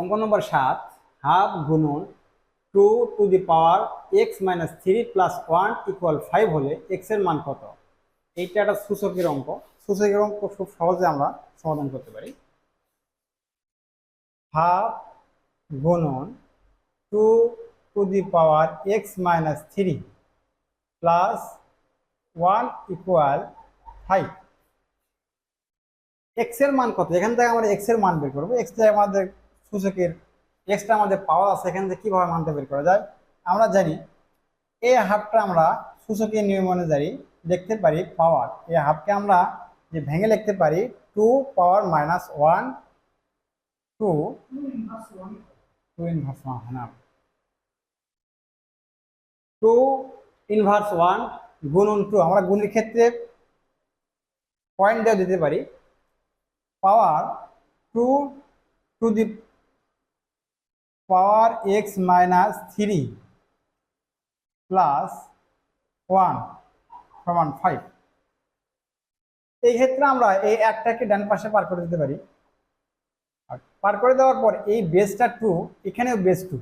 অঙ্ক নম্বর সাত, হাফ গুণন two to the power x minus three plus one equal five হলে এক্সের মান কত? এইটা একটা সূচকের অঙ্ক। সূচকের অঙ্ক খুব সহজে আমরা সমাধান করতে পারি। হাফ গুণন two to the power x minus three plus one equal five. এক্সের মান কত? এখান থেকে আমরা এক্সের মান বের করব। এক্স আমাদের সূচকের এক্সটা আমাদের পাওয়া আছে, এখান থেকে কীভাবে মানটা বের করা যায়? আমরা জানি এই হাফটা আমরা সূচকের নিয়ম অনুযায়ী লিখতে পারি পাওয়ার এই হাফকে আমরা যে ভেঙে লিখতে পারি two power minus one two two inverse one two inverse one গুণন টু আমরা গুণের ক্ষেত্রে পয়েন্ট দেওয়া দিতে পারি। Power two two the power x minus three plus one সমান ফাইভ। এই ক্ষেত্রে আমরা এই একটাকে ডান পাশে পার করে দিতে পারি। পার করে দেওয়ার পর এই বেসটা টু, এখানেও বেস টু।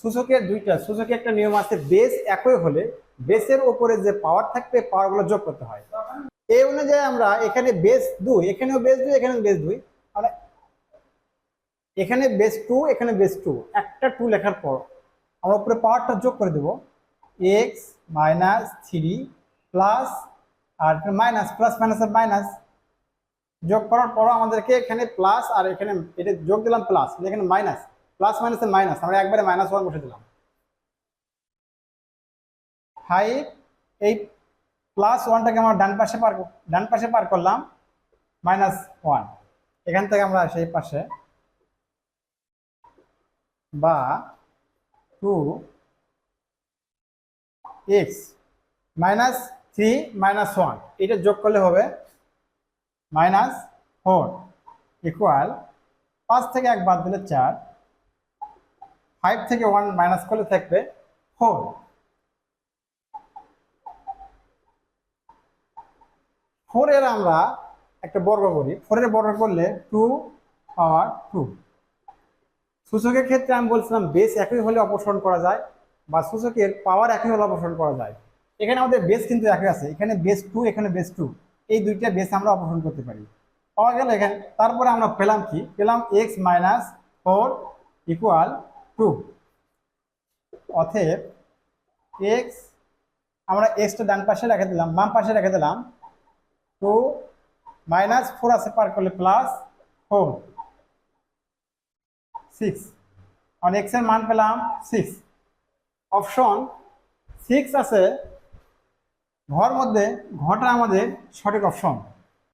সূচকের দুইটা, সূচকের একটা নিয়ম আছে, বেস একই হলে বেসের ওপরে যে পাওয়ার থাকবে, পাওয়ারগুলো যোগ করতে হয়। এই অনুযায়ী আমরা এখানে বেস দুই, এখানেও বেস দুই, এখানেও বেস দুই। আমরা এখানে বেস টু এখানে বেস টু একটা টু লেখার পর আমরা উপরে পাওয়ারটা যোগ করে দেবো। এক্স মাইনাস থ্রি প্লাস আর মাইনাস প্লাস মাইনাসের মাইনাস যোগ করার পর আমাদেরকে এখানে প্লাস আর এখানে এটা যোগ দিলাম প্লাস এখানে মাইনাস প্লাস মাইনাসের মাইনাস আমরা একবারে মাইনাস ওয়ান বসে দিলাম। ফাইভ এই প্লাস ওয়ানটাকে আমরা ডান পাশে পার, ডান পাশে পার করলাম মাইনাস ওয়ান এখান থেকে আমরা সেই পাশে বা two x minus three minus one. এটা যোগ করলে হবে মাইনাস ফোর ইকুয়াল পাঁচ থেকে এক বাদ দিলে চার, ফাইভ থেকে ওয়ান মাইনাস করলে থাকবে ফোর। ফোরের আমরা একটা বর্গ করি। ফোরের বর্গ করলে টু পাওয়ার টু। সূচকের ক্ষেত্রে আমি বলছিলাম বেস একই হলে অপসারণ করা যায় বা সূচকের পাওয়ার একই হলে অপসারণ করা যায়। এখানে আমাদের বেস কিন্তু একই আছে। এখানে বেস টু এখানে বেস টু এই দুইটা বেস আমরা অপসারণ করতে পারি। পাওয়া গেল এখানে। তারপরে আমরা পেলাম কি? পেলাম x minus four equal to অথব x আমরা এক্সটা ডান পাশে রেখে দিলাম, বাম পাশে রেখে দিলাম। টু মাইনাস ফোর আছে পার করলে প্লাস ফোর সিক্স অন এক্সের মান পেলাম সিক্স অপশন সিক্স আছে, ঘর মধ্যে ঘটা আমাদের সঠিক অপশন